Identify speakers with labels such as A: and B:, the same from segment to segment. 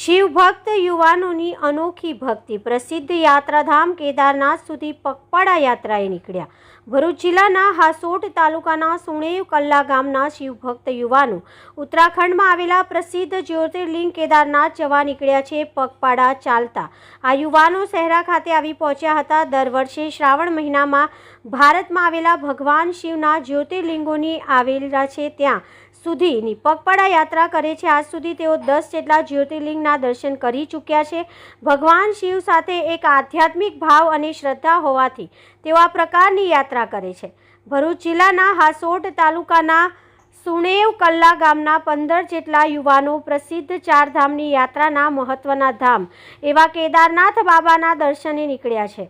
A: શિવ ભક્ત યુવાનોની અનોખી ભક્તિ. પ્રસિદ્ધ યાત્રાધામ કેદારનાથ સુધી પગપાળા યાત્રાએ નીકળ્યા. ભરૂચ જિલ્લાના હાસોટ તાલુકાના સુણેવ કલ્લા ગામના શિવભક્ત યુવાનો ઉત્તરાખંડમાં આવેલા પ્રસિદ્ધ જ્યોતિર્લિંગ કેદારનાથ જવા નીકળ્યા છે. પગપાળા ચાલતા આ યુવાનો શહેરા ખાતે આવી પહોંચ્યા હતા. દર વર્ષે શ્રાવણ મહિનામાં ભારતમાં આવેલા ભગવાન શિવના જ્યોતિર્લિંગોની આવેલા છે. ત્યાં સુધીની પગપાળા યાત્રા કરે છે. આજ સુધી તેઓ દસ જેટલા જ્યોતિર્લિંગના દર્શન કરી ચૂક્યા છે. ભગવાન શિવ સાથે એક આધ્યાત્મિક ભાવ અને શ્રદ્ધા હોવાથી તેઓ આ પ્રકારની યાત્રા કરે છે. ભરૂચ જિલ્લાના હાસોટ તાલુકાના સુણેવ કલ્લા ગામના પંદર જેટલા યુવાનો પ્રસિદ્ધ ચારધામની યાત્રાના મહત્ત્વના ધામ એવા કેદારનાથ બાબાના દર્શને નીકળ્યા છે.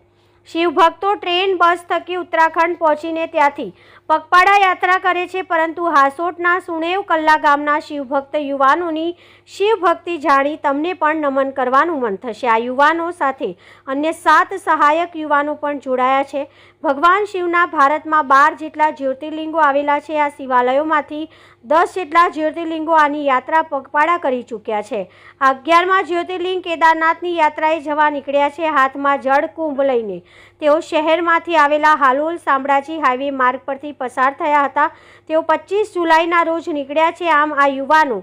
A: શિવ ભક્તો ટ્રેન, બસ થકી ઉત્તરાખંડ પહોંચીને ત્યાંથી પગપાળા યાત્રા કરે છે, પરંતુ હાસોટના સુણેવ કલ્લા ગામના શિવભક્ત યુવાનોની શિવભક્તિ જાણી તમને પણ નમન કરવાનું મન થશે. આ યુવાનો સાથે અન્ય સાત સહાયક યુવાનો પણ જોડાયા છે. ભગવાન શિવના ભારતમાં બાર જેટલા જ્યોતિર્લિંગો આવેલા છે, આ શિવાલયોમાંથી દસ જેટલા જ્યોતિર્લિંગો આની યાત્રા પગપાળા કરી ચૂક્યા છે. અગિયારમાં જ્યોતિર્લિંગ કેદારનાથની યાત્રાએ જવા નીકળ્યા છે. હાથમાં જળ કુંભ લઈને તેઓ શહેરમાંથી આવેલા હાલોલ શામળાજી હાઈવે માર્ગ પરથી પસાર થયા હતા. તેઓ પચીસ જુલાઈના રોજ નીકળ્યા છે. આમ આ યુવાનો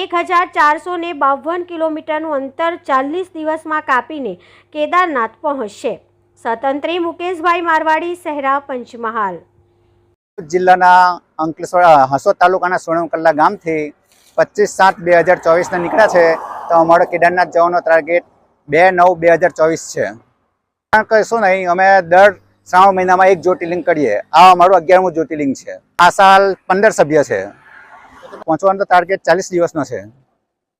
A: એક હજાર ચારસો ને બાવન કિલોમીટરનું અંતર ચાલીસ દિવસમાં કાપીને કેદારનાથ પહોંચશે. સ્વતંત્રી મુકેશભાઈ મારવાડી, સહેરા પંચમહાલ.
B: જિલ્લાના અંકલેશ્વર, હસોદ તાલુકાના સોણકલ્લા ગામથી પચીસ સાત બે હજાર ચોવીસના નીકળ્યા છે. તો અમારો કેદારનાથ જવાનો ટાર્ગેટ બે નવ બે હજાર ચોવીસ છે. કારણ કે શું નહીં, અમે દર શ્રાવણ મહિનામાં એક જ્યોતિર્લિંગ કરીએ. આ અમારું અગિયારમું જ્યોતિર્લિંગ છે. આ સાલ પંદર સભ્ય છે. પહોંચવાનો ટાર્ગેટ ચાલીસ દિવસનો છે.